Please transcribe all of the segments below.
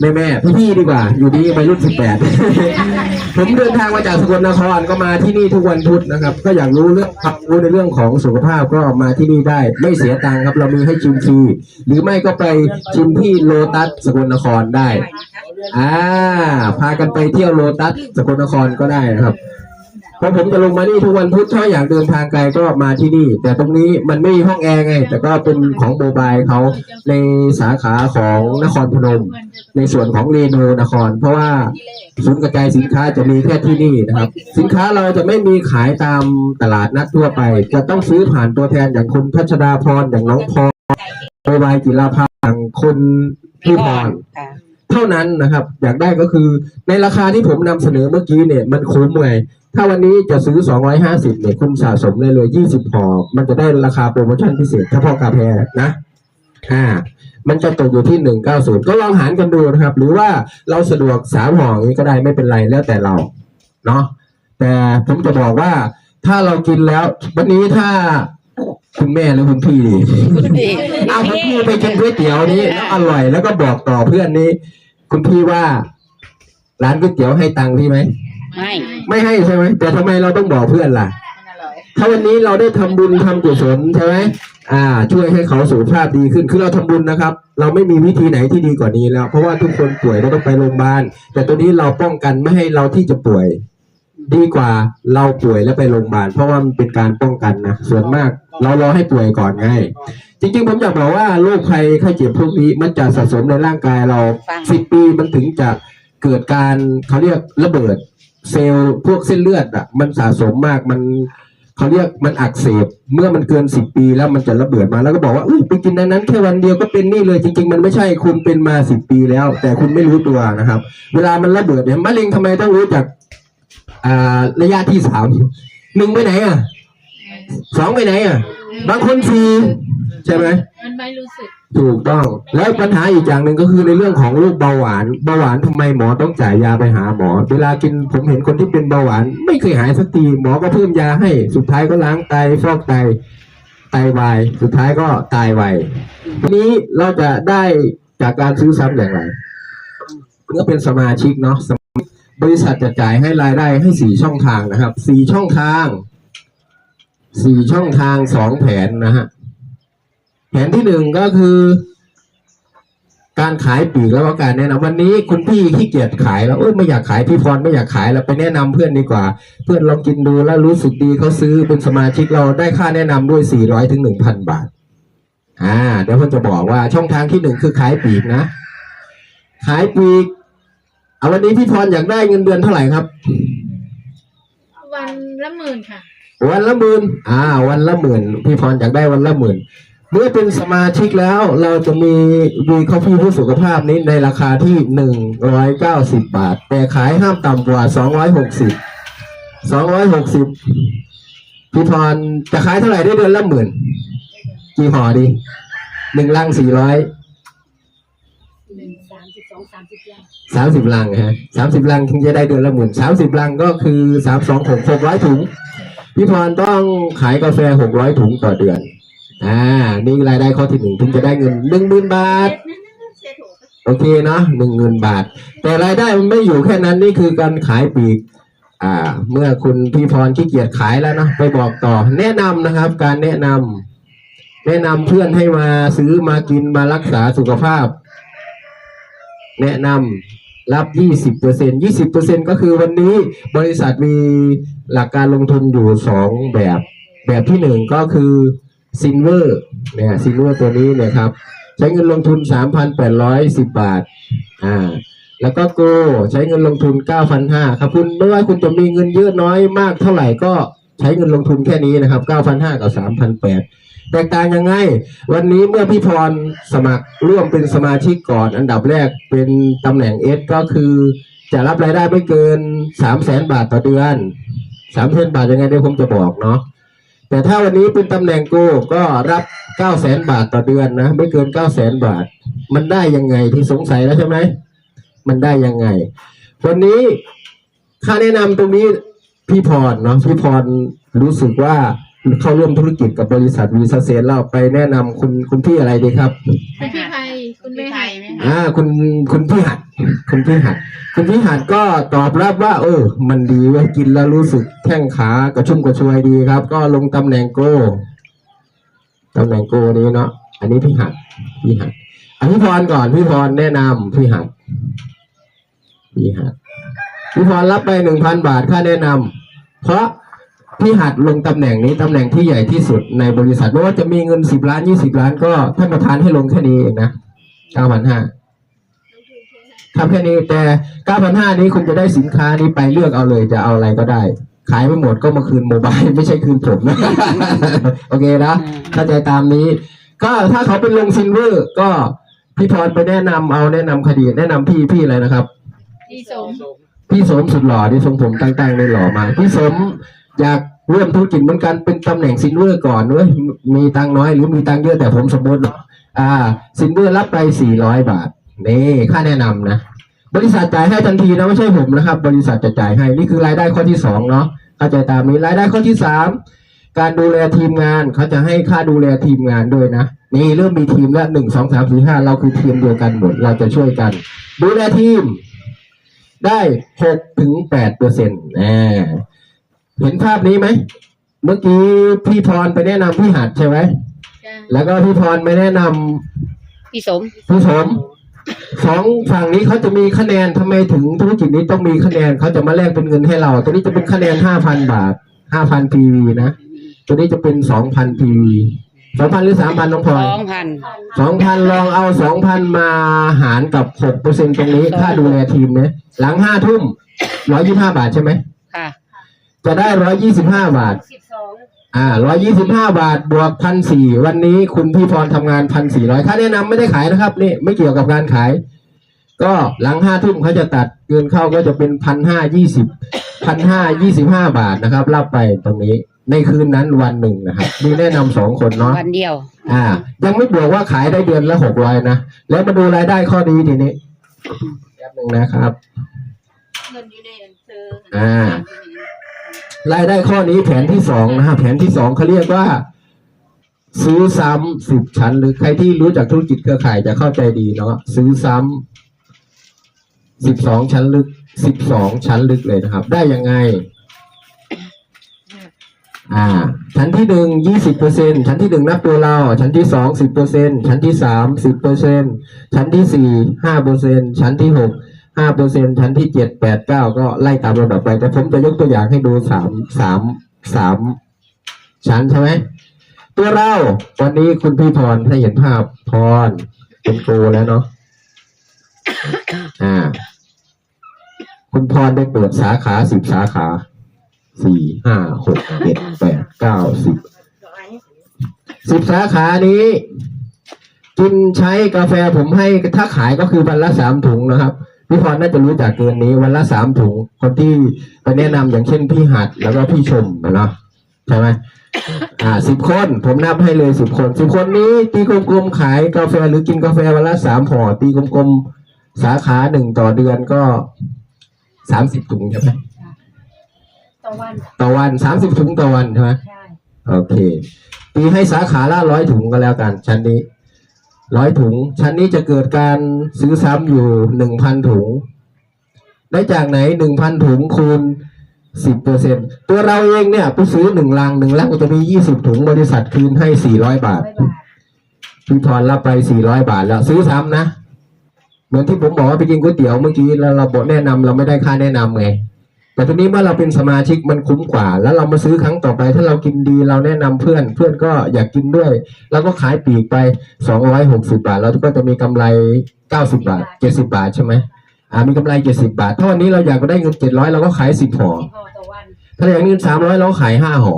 แม่แม่พี่พี่ดีกว่า อยู่ดีวัยรุ่นสิบแปดผมเดินทางมาจากสกลนครก็มาที่นี่ทุกวันพุธนะครับ ก็อยากรู้เรื่องรู้ในเรื่องของสุขภาพก็มาที่นี่ได้ไม่เสียตังค์ครับ เรามีให้ชิมฟรีหรือไม่ก็ไปชิมที่โลตัสสกลนครได้อ่าพากันไปเที่ยวโลตัสสกลนครก็ได้นะครับ พราะผมจะลงมานี่ทุกวันพุธถ้าอยากเดินทางไกลก็มาที่นี่ แต่ตรงนี้มันไม่มีห้องแอร์ไง แต่ก็เป็นของโมบายเขาในสาขาของนครพนม ในส่วนของเรโนนคร เพราะว่าศูนย์กระจายสินค้าจะมีแค่ที่นี่นะครับ สินค้าเราจะไม่มีขายตามตลาดนัดทั่วไป จะต้องซื้อผ่านตัวแทนอย่างคุณพัชดาพรอย่างน้องพรโมบายจิราภาอย่างคุณพี่พร เท่านั้นนะครับ อยากได้ก็คือในราคาที่ผมนำเสนอเมื่อกี้เนี่ยมันคุ้มไงถ้าวันนี้จะซื้อ 250เนี่ยคุณสะสมได้เลย 20พอมันจะได้ราคาโปรโมชั่นพิเศษเฉพาะกาแฟนะอ่ามันจะตกอยู่ที่ 190 ก็ลองหารกันดูนะครับ หรือว่าเราสะดวกสามห่ออย่างนี้ก็ได้ไม่เป็นไรแล้วแต่เราเนาะแต่ผมจะบอกว่าถ้าเรากินแล้ว วันนี้ถ้า คุณแม่หรือคุณพี่ดีเอาคุณพี่ไปกินก๋วยเตี๋ยวนี้แล้วอร่อยแล้วก็บอกต่อเพื่อนนี้ คุณพี่ว่า ร้านก๋วยเตี๋ยวให้ตังค์พี่ไหมไม่ไม่ให้ใช่ไหมแต่ทำไมเราต้องบอกเพื่อนล่ะถ้าวันนี้เราได้ทำบุญทำกุศลใช่ไหมอ่า ช่วยให้เขาสุขภาพดีขึ้นคือเราทำบุญนะครับ เราไม่มีวิธีไหนที่ดีกว่านี้แล้ว เพราะว่าทุกคนป่วยเราต้องไปโรงพยาบาลแต่ตัวนี้เราป้องกันไม่ให้เราที่จะป่วย ดีกว่าเราป่วยแล้วไปโรงพยาบาลเพราะว่ามันเป็นการป้องกันนะส่วนมากเรารอให้ป่วยก่อนไง จริงๆผมอยากบอกว่าโรคภัยไข้เจ็บพวกนี้มันจะสะสมในร่างกายเราสิบปีมันถึงจะเกิดการเขาเรียกระเบิด เซลล์พวกเส้นเลือดอะมันสะสมมากมันเขาเรียกมันอักเสบเมื่อมันเกินสิบปีแล้วมันจะระเบิดมาแล้วก็บอกว่าอุ้ยไปกินนั้นนั้นแค่วันเดียวก็เป็นนี่เลยจริง ๆ มันไม่ใช่คุณเป็นมาสิบปีแล้ว แต่คุณไม่รู้ตัวนะครับ เวลามันระเบิดเนี่ยมะเร็งทำไมต้องรู้จัก อ่าระยะที่สามหนึ่งไปไหนอะสองไปไหนอะ บางคนสี่ใช่ไหมมันไม่รู้สึกถูกต้อง แล้วปัญหาอีกอย่างหนึ่งก็คือในเรื่องของโรคเบาหวานเบาหวานทำไมหมอต้องจ่ายยาไปหาหมอ เวลากินผมเห็นคนที่เป็นเบาหวาน ไม่เคยหายสักทีหมอก็เพิ่มยาให้สุดท้ายก็ล้างไตฟอกไตไตวายสุดท้ายก็ตายไวทีนี้เราจะได้จากการซื้อซ้ำอย่างไรเมื่อเป็นสมาชิกเนาะ บริษัทจะจ่ายให้รายได้ให้สี่ช่องทางนะครับสี่ช่องทางสี่ช่องทางสองแผนนะฮะแผนที่หนึ่งก็คือ การขายปีกแล้วก็การแนะนำวันนี้คุณพี่ขี้เกียจขายแล้วเอ้ยไม่อยากขายพี่พรไม่อยากขายแล้วไปแนะนำเพื่อนดีกว่า เพื่อนลองกินดูแล้วรู้สึกดีเขาซื้อเป็นสมาชิกเราได้ค่าแนะนำด้วยสี่ร้อยถึงหนึ่งพันบาทอ่าเดี๋ยวผมจะบอกว่าช่องทางที่หนึ่งคือขายปีกนะ ขายปีก เอาวันนี้พี่พรอยากได้เงินเดือนเท่าไหร่ครับ วันละหมื่นค่ะ วันละหมื่นอ่า วันละหมื่นพี่พรอยากได้วันละหมื่นเมื่อเป็นสมาชิกแล้วเราจะมีวีคอฟฟี่เพื่อสุขภาพนี้ในราคาที่หนึ่งร้อยเก้าสิบบาท แต่ขายห้ามต่ำกว่าสองร้อยหกสิบสองร้อยหกสิบพี่พรจะขายเท่าไหร่ได้เดือนละหมื่นกี่ห่อดีหนึ่งลังสี่ร้อยหนึ่งสามสิบสองสามสิบยัง สามสิบลังฮะสามสิบลังถึงจะได้เดือนละหมื่นสามสิบลังก็คือสามสองหกหกร้อยถุง พี่พรต้องขายกาแฟหกร้อยถุงต่อเดือน อ่า นี่รายได้ข้อที่หนึ่งถึงจะได้เงินหนึ่งหมื่นบาท โอเคเนาะหนึ่งหมื่นบาท แต่รายได้มันไม่อยู่แค่นั้นนี่คือการขายปีก อ่า เมื่อคุณพี่พรขี้เกียจขายแล้วเนาะไปบอกต่อ แนะนำนะครับ การแนะนำแนะนำเพื่อนให้มาซื้อมากินมารักษาสุขภาพ แนะนำ รับ 20เปอร์เซ็นยี่สิบเปอร์เซ็นก็คือวันนี้บริษัทมีหลักการลงทุนอยู่สองแบบ แบบที่หนึ่งก็คือซินเวอร์เนี่ยซินเวอร์ตัวนี้นี่ยครับ ใช้เงินลงทุน 3,810 บาทอ่าแล้วก็โกใช้เงินลงทุน 9,500ครับคุณไม่ว่าคุณจะมีเงินเยอะน้อยมากเท่าไหร่ก็ใช้เงินลงทุนแค่นี้นะครับ 9,500กับ3,800 แตกต่างยังไง วันนี้เมื่อพี่พรสมัครร่วมเป็นสมาชิกก่อน อันดับแรกเป็นตำแหน่งเอสก็คือ จะรับรายได้ไม่เกิน300,000บาทต่อเดือน3,000บาทยังไงเดี๋ยวผมจะบอกเนาะแต่ถ้าวันนี้เป็นตำแหน่งโกก็รับ900,000บาทต่อเดือนนะไม่เกิน900,000บาท มันได้ยังไงที่สงสัยแล้วใช่ไหมมันได้ยังไง วันนี้ค่าแนะนำตรงนี้พี่พรเนาะพี่พรรู้สึกว่า เข้าร่วมธุรกิจกับบริษัทวีซาเซนเราไปแนะนำคุณคุณพี่อะไรดีครับเป็นพี่ไพคุณแม่ไทยไหมอ่า คุณคุณพี่หัด คุณพี่หัด คุณพี่หัดก็ตอบรับว่า เออ มันดีเว้ยกินแล้วรู้สึกแข้งขากระชุ่มกระชวยดีครับ ก็ลงตำแหน่งโกตำแหน่งโกนี้เนาะอันนี้พี่หัดพี่หัดอภิพรก่อนพี่พรแนะนำพี่หัดพี่หัดพี่พรรับไปหนึ่งพันบาทค่าแนะนำเพราะ พี่หัดลงตำแหน่งนี้ตำแหน่งที่ใหญ่ที่สุดในบริษัทไม่ว่าจะมีเงินสิบล้านยี่สิบล้านก็ท่านประธานให้ลงแค่นี้เองนะเก้าพันห้าทำแค่นี้แต่เก้าพันห้านี้คุณจะได้สินค้านี้ไปเลือกเอาเลยจะเอาอะไรก็ได้ ขายไม่หมดก็มาคืนโมบายไม่ใช่คืนผมนะ โอเคนะเข้าใจตามนี้ ก็ถ้าเขาเป็นลงซินเวอร์ก็พี่พรไปแนะนำเอาแนะนำคดี แนะนำพี่พี่อะไรนะครับ พี่สมพี่สมสุดหล่อที่ทรงผมตั้งๆในหล่อมากพี่สมอยาก ร่วมธุรกิจเหมือนกันเป็นตำแหน่งซินเวอร์ก่อนเว้ยมีตังน้อยหรือมีตังเยอะแต่ผมสมมติเนาะอ่าซินเวอร์รับไปสี่ร้อยบาทนี่ค่าแนะนำนะบริษัทจ่ายให้ทันทีนะไม่ใช่ผมนะครับ บริษัทจะจ่ายให้นี่คือรายได้ข้อที่สองเนาะเข้าใจตามนี้รายได้ข้อที่สามการดูแลทีมงานเขาจะให้ค่าดูแลทีมงานด้วยนะนี่เริ่มมีทีมแล้วหนึ่งสองสามสี่ห้าเราคือทีมเดียวกันหมดเราจะช่วยกัน ดูแลทีมได้หกถึงแปดเปอร์เซ็นต์ เห็นภาพนี้ไหม เมื่อกี้พี่พรไปแนะนำพี่หัดใช่ไหม จ้าแล้วก็พี่พรไปแนะนำพี่สมพี่สมสองฝั่งนี้เขาจะมีคะแนนทำไมถึงธุรกิจนี้ต้องมีคะแนนเขาจะมาแลกเป็นเงินให้เราตัวนี้จะเป็นคะแนนห้าพันบาทห้าพันพีวีนะตัวนี้จะเป็นสองพันพีวีสองพันหรือสามพันน้องพลอย สองพัน สองพันลองเอาสองพันมาหารกับหกเปอร์เซ็นตรงนี้ค่าดูแลทีมเนี่ยหลังห้าทุ่มร้อยยี่ห้าบาทใช่ไหมค่ะ จะได้ร้อยยี่สิบห้าบาท สิบสองอ่าร้อยยี่สิบห้าบาทบวกพันสี่วันนี้คุณพี่พรทำงานพันสี่ร้อยค่าแนะนำไม่ได้ขายนะครับนี่ไม่เกี่ยวกับการขาย ก็หลังห้าทุ่มเขาจะตัดเงินเข้าก็จะเป็นพันห้ายี่สิบพันห้ายี่สิบห้าบาทนะครับรับไปตรงนี้ในคืนนั้นวันหนึ่งนะครับมีแนะนำสองคนเนาะ วันเดียว อ่า ยังไม่บวกว่าขายได้เดือนละหกร้อยนะ แล้วมาดูรายได้ข้อดีทีนี้แป๊บหนึ่งนะครับ เงินอยู่ในหนังสืออ่า รายได้ข้อนี้แผนที่สองนะฮะแผนที่สองเขาเรียกว่า ซื้อซ้ำสิบชั้น หรือใครที่รู้จักธุรกิจเครือข่ายจะเข้าใจดีเนาะซื้อซ้ำสิบสองชั้นลึกสิบสองชั้นลึกเลยนะครับ ได้ยังไง อ่า ชั้นที่หนึ่งยี่สิบเปอร์เซ็นชั้นที่หนึ่งนับตัวเรา ชั้นที่สองสิบเปอร์เซ็นชั้นที่สามสิบเปอร์เซ็นชั้นที่สี่ห้าเปอร์เซ็นชั้นที่หก ห้าเปอร์เซ็นชั้นที่เจ็ดแปดเก้าก็ไล่ตามลำดับไป แต่ผมจะยกตัวอย่างให้ดูสามสามสามชั้นใช่ไหมตัวเรา วันนี้คุณพี่พรให้เห็นภาพพรเป็นโกแล้วเนาะอ่า คุณพรได้เปิดสาขาสิบสาขาสี่ห้าหกเจ็ดแปดเก้าสิบสิบสาขานี้ กินใช้กาแฟผมให้ถ้าขายก็คือวันละสามถุงนะครับ พี่พรน่าจะรู้จักเกินนี้วันละสามถุงคนที่ไปแนะนำอย่างเช่นพี่หัดแล้วก็พี่ชมนะเนาะใช่ไหมอ่าสิบคนผมนับให้เลยสิบคนสิบคนนี้ตีกลมๆขายกาแฟหรือกินกาแฟวันละสามห่อตีกลมๆสาขาหนึ่งต่อเดือนก็สามสิบถุงใช่ไหมต่อวันต่อวันสามสิบถุงต่อวันใช่ไหมใช่โอเค ตีให้สาขาละร้อยถุงก็แล้วกันชั้นนี้ ร้อยถุง ชั้นนี้จะเกิดการซื้อซ้ำอยู่หนึ่งพันถุง ได้จากไหนหนึ่งพันถุงคูณสิบเปอร์เซ็นตัวเราเองเนี่ยไปซื้อหนึ่งลังหนึ่งลังก็จะมียี่สิบถุงบริษัทคืนให้สี่ร้อยบาทร้อยบาทพี่พรรับไปสี่ร้อยบาทแล้วซื้อซ้ำนะ เหมือนที่ผมบอกว่าไปกินก๋วยเตี๋ยวเมื่อกี้แล้วเราบอกแนะนำเราไม่ได้ค่าแนะนำไง แต่ทีนี้เมื่อเราเป็นสมาชิกมันคุ้มกว่า แล้วเรามาซื้อครั้งต่อไป ถ้าเรากินดีเราแนะนำเพื่อน เพื่อนก็อยากกินด้วยเราก็ขายปลีกไปสองร้อยหกสิบาท เราก็จะมีกำไรเก้าสิบาทเจ็ดสิบาทใช่ไหมอ่ามีกำไรเจ็ดสิบาทถ้าวันนี้เราอยากได้เงินเจ็ดร้อยเราก็ขายสิบห่อสี่ห่อต่อวันถ้าอย่างนี้สามร้อยเราขายห้าห่อ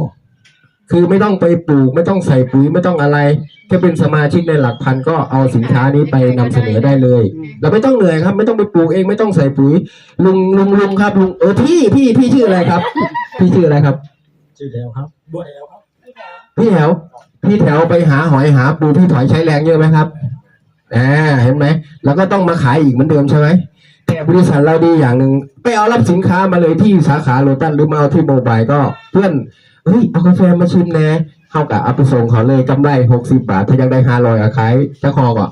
คือไม่ต้องไปปลูกไม่ต้องใส่ปุ๋ยไม่ต้องอะไรแค่เป็นสมาชิกในหลักพันก็เอาสินค้านี้ไปนำเสนอได้เลยเราไม่ต้องเหนื่อยครับ ไม่ต้องไปปลูกเองไม่ต้องใส่ปุ๋ยลุงลุงลุงครับลุงเออพี่พี่พี่ชื่ออะไรครับ พี่ชื่ออะไรครับ ชื่อแล้วครับบัวแล้วครับพี่แถว พี่แถวไปหาหอยหาปูพี่ถอยใช้แรงเยอะไหมครับอ่าเห็นไหมเราก็ต้องมาขายอีกเหมือนเดิมใช่ไหมแต่บริษัทเราดีอย่างหนึ่งไปเอารับสินค้ามาเลยที่สาขาโลตัสหรือมาเอาที่โมบายก็เพื่อน เฮ้ยเอากาแฟมาชิมแน่เข้ากับเอาไปส่งเขาเลยกำไรหกสิบาท ถ้ายังได้ห้าร้อยขายเจ้าคอก่อน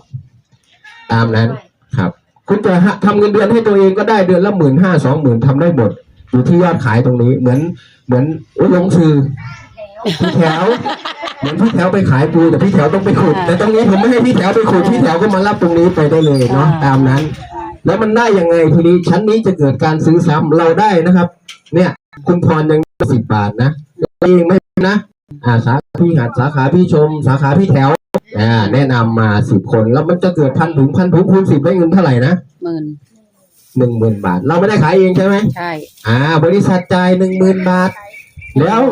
ตามนั้นครับ คุณจะทำเงินเดือนให้ตัวเองก็ได้เดือนละหมื่นห้าสองหมื่นทำได้หมดอยู่ที่ยอดขายตรงนี้ เหมือนเหมือนโอ้ยลงชื่อพี่แถว เหมือนพี่แถวไปขายปูแต่พี่แถวต้องไปขุด แต่ตรงนี้ผมไม่ให้พี่แถวไปขุดพี่แถวก็มารับตรงนี้ไปได้เลยเนาะตามนั้น แล้วมันได้ยังไงทีนี้ชั้นนี้จะเกิดการซื้อซ้ำเราได้นะครับ เนี่ย คุณพรยังสิบบาทนะ เองไม่นะอ่าสาขาพี่หัดสาขาพี่ชม สาขาพี่แถวอ่าแนะนำมาสิบคนแล้วมันจะเกิดพันถุงพันถุงคูณสิบได้เงินเท่าไหร่นะหมื่นหนึ่งหมื่นบาท เราไม่ได้ขายเองใช่ไหมใช่อ่า บริษัทจ่ายหนึ่งหมื่นบาท แล้ว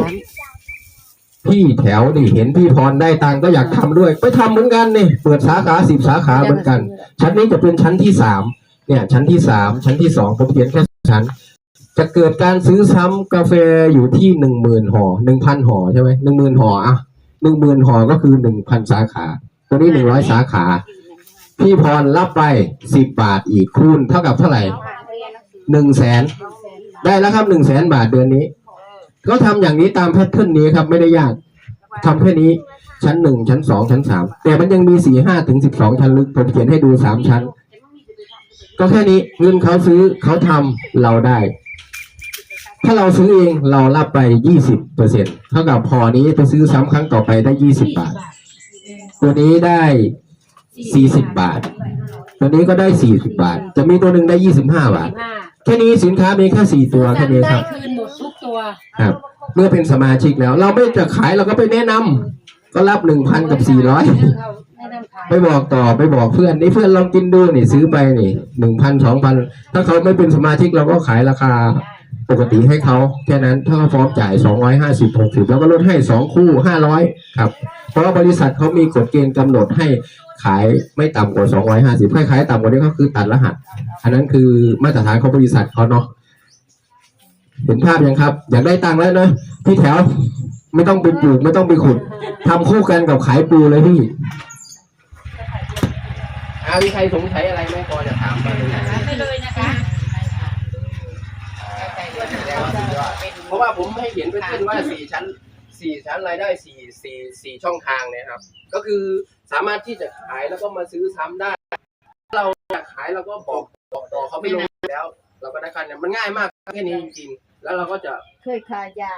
พี่แถวนี่เห็นพี่พรได้ตังค์ก็อยากทำด้วย ไปทำเหมือนกันนี่เปิดสาขาสิบสาขาเหมือนกัน ชั้นนี้จะเป็นชั้นที่สามเนี่ย ชั้นที่สามชั้นที่สองผมเขียนแค่ชั้น จะเกิดการซื้อซ้ำกาแฟอยู่ที่หนึ่งหมื่นห่อหนึ่งพันห่อใช่ไหมหนึ่งหมื่นห่ออะหนึ่งหมื่นห่อก็คือหนึ่งพันสาขาตัวนี้หนึ่งร้อยสาขา พี่พรรับไปสิบบาทอีกคูณเท่ากับเท่าไหร่หนึ่งแสนได้แล้วครับหนึ่งแสนบาทเดือนนี้ก็ทำอย่างนี้ตามแพทเทิร์นนี้ครับไม่ได้ยากทำแค่นี้ชั้นหนึ่งชั้นสองชั้นสามแต่มันยังมีสี่ห้าถึงสิบสองชั้นลึกผมเขียนให้ดูสามชั้น ก็แค่นี้เงินเขาซื้อเขาทำเราได้ ถ้าเราซื้อเองเรารับไปยี่สิบเปอร์เซ็นเท่ากับพอนี้ไปซื้อซ้ำครั้งต่อไปได้ยี่สิบบาท ตัวนี้ได้สี่สิบบาท ตัวนี้ก็ได้สี่สิบบาท จะมีตัวหนึ่งได้ยี่สิบห้าบาทห้าแค่นี้สินค้ามีแค่สี่ตัวแค่นี้คได้รับคืนหมดทุกตัวครับ เมื่อเป็นสมาชิกแล้ว เราไม่จะขายเราก็ไปแนะนำก็รับหนึ่งพันกับสี่ร้อยไม่ต้องขายไปบอกต่อไปบอกเพื่อนนี่เพื่อนลองกินดูนี่ซื้อไปนี่หนึ่งพันสองพันถ้าเขาไม่เป็นสมาชิกเราก็ขายราคา ปกติให้เขาแค่นั้นถ้าเขาพร้อมจ่ายสองร้อยห้าสิบหกสิบแล้วก็ลดให้สองคู่ห้าร้อยครับ เพราะว่าบริษัทเขามีกฎเกณฑ์กำหนดให้ขายไม่ต่ำกว่าสองร้อยห้าสิบให้ขายต่ำกว่านี้ก็คือตัดรหัส อันนั้นคือมาตรฐานของบริษัทเขาเนาะเห็นภาพยังครับ อยากได้ตังค์แล้วนะพี่แถวไม่ต้องไปปลูกไม่ต้องไปขุดทำคู่กันกับขายปูเลยพี่อามีใครสงสัยอะไรไหมพอจะถามมาเลย ไป เพราะว่าผมให้เห็นเป็นขึ้นว่าสี่ชั้นสี่ชั้นรายได้สี่สี่สี่ช่องทางเนี่ยครับ ก็คือสามารถที่จะขายแล้วก็มาซื้อซ้ำได้ เราอยากขายเราก็บอกบอกต่อเขาไม่ลงแล้ว เราก็ได้คันเนี่ยมันง่ายมากแค่นี้จริงๆแล้วเราก็จะเคยขายยา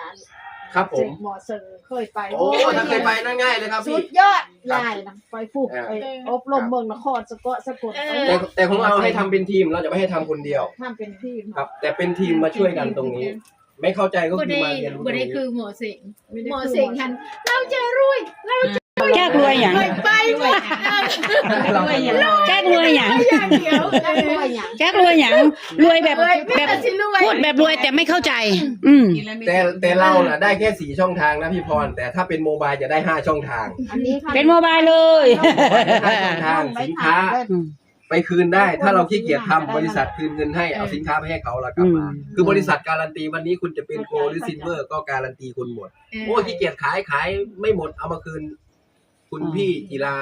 ครับผเจ็มหมอเซิงเคยไปโอ้ถ้าเคยไปนั่นง่ายเลยครับสุพี่ ดยอดยายนะไปฝึกอ่า ไปอบรมเมืองนครสะกดสะกดแต่แต่ของเราให้ทำเป็นทีมเราจะไม่ให้ทำคนเดียวทำเป็นทีมครับ แต่เป็นทีมมาช่วยกันตรงนี้ ไม่เข้าใจก็บ่คือได้มาเรียนรู้ตบ่รงได้นี้ คือหมอเสงไม่ได้หมอคือเสงหันเราจะรวย แก้กรวยอย่างไปไปว่ะเราแก้กรวยอย่างอย่างเดียวได้ด้วยอย่างแก้กรวยอย่างรวยแบบรวยไม่แบบแต่สิรวยพูดแบบรวยแต่ไม่เข้าใจ อืมแต่แต่เราน่ะได้แค่สี่ช่องทางนะพี่พร แต่ถ้าเป็นโมบายจะได้ห้าช่องทางอันนี้ค่ะเป็นโมบายเลยทางสินค้าอืมไปคืนได้ถ้าเราขี้เกียจทำบริษัทคืนเงินให้เอาสินค้าไปให้เขาแล้วกลับมาอืมคือบริษัทการันตีวันนี้คุณจะเป็นโกลหรือซิลเวอร์ก็การันตีคุณหมด โอ้ขี้เกียจขายขายไม่หมดเอามาคืน คุณพี่กีฬา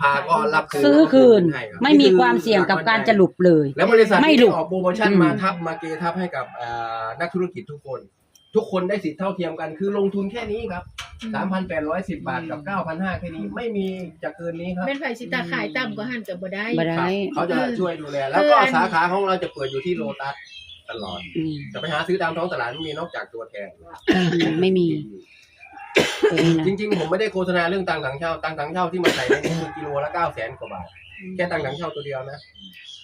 พาก็รับคืนซื้อคืน ให้รับไม่มีความเสี่ยงกับการจะหลุดเลย แล้วบริษัทไม่ที่หลุดออกโปรโมชั่นอืมมาทับมาเกทับให้กับเอ่อนักธุรกิจทุกคน ทุกคนได้สิทธิ์เท่าเทียมกัน คือลงทุนแค่นี้ครับสามพันแปดร้อยสิบบาทกับเก้าพันห้าแค่นี้ไม่มีจะเกินนี้ครับ แม่นไผสิตาขายต่ำกว่าหันก็บ่ได้ บ่คได้รับเขาจะช่วยดูแล แล้วก็สาขาของเราจะเปิดอยู่ที่โลตัสตลอด อืมจะไปหาซื้อตามท้องตลาดไม่มีนอกจากตัวแทน ไม่มีตัวนี้นะ จริงๆ ผมไม่ได้โฆษณาเรื่องตังถังเช่าตังถังเช่าที่มาใส่ในนี้คือกิโลละเก้าแสนกว่าบาท แค่ตังถังเช่าตัวเดียวนะ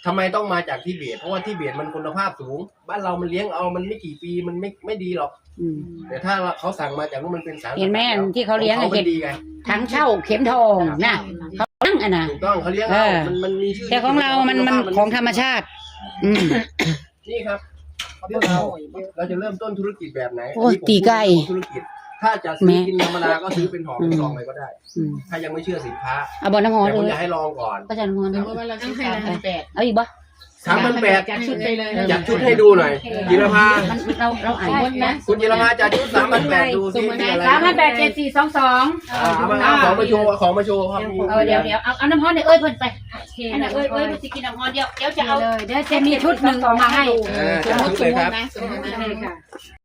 ทำไมต้องมาจากที่เบียดเพราะว่าที่เบียดมันคุณภาพสูง บ้านเรามันเลี้ยงเอามันไม่กี่ปีมันไม่ไม่ดีหรอก อืมแต่ถ้าเขาสั่งมาจากนู้นมันเป็นสารเห็นไหมอันที่เขาเลี้ยงขอะมัเห็นนดีไงทั้งเช่าเข็มทองนะเขาตั้งอะนะถูกต้องเขาเลี้ยงเอเอาอมันมันมีชื่อแต่ของเรามันมันของธรรมชาติ อืม นี่ครับเรื่องเราเราจะเริ่มต้นธุรกิจแบบไหนโอ้ยนนี้ผมตีไก่ธุรกิจ ถ้าจะซื้อแม่กินธรรมดาก็ซื้อเป็นห่อเป็นอืมซองไปก็ได้ อืมถ้ายังไม่เชื่อสินค้าเอาบอลน้ำหอมแต่เลผมยอยากให้ลองก่อนก็จะน้ำหอมเลยว่าเราสิขายละแปดเอาอีกบ่ สามพันแปดจัดชุดไปเลยจัดชุดให้ดูหน่อยจิรภามันเราเราอ่านคนนะคุณจิรภาจัดชุดสามพันแปดดูสิมีอะไรสามพันแปดเจ็ดสี่สองสองอ่าเอามาเอาของมาโชว์เอาของมาโชว์ครับเออเดี๋ยวเดี๋ยวเอาเอาน้ำหอมเนี่ยเอ้ยเพิ่นไปอันนั้นเอ้ยเอ้ยเพิ่นสิกินน้ำหอมเดี๋ยวเดี๋ยวจะเอาเลยเดี๋ยวจะมีชุดหนึ่งออกมาให้เออจัดชุดเลยครับนะสมมุตินะให้ค่ะ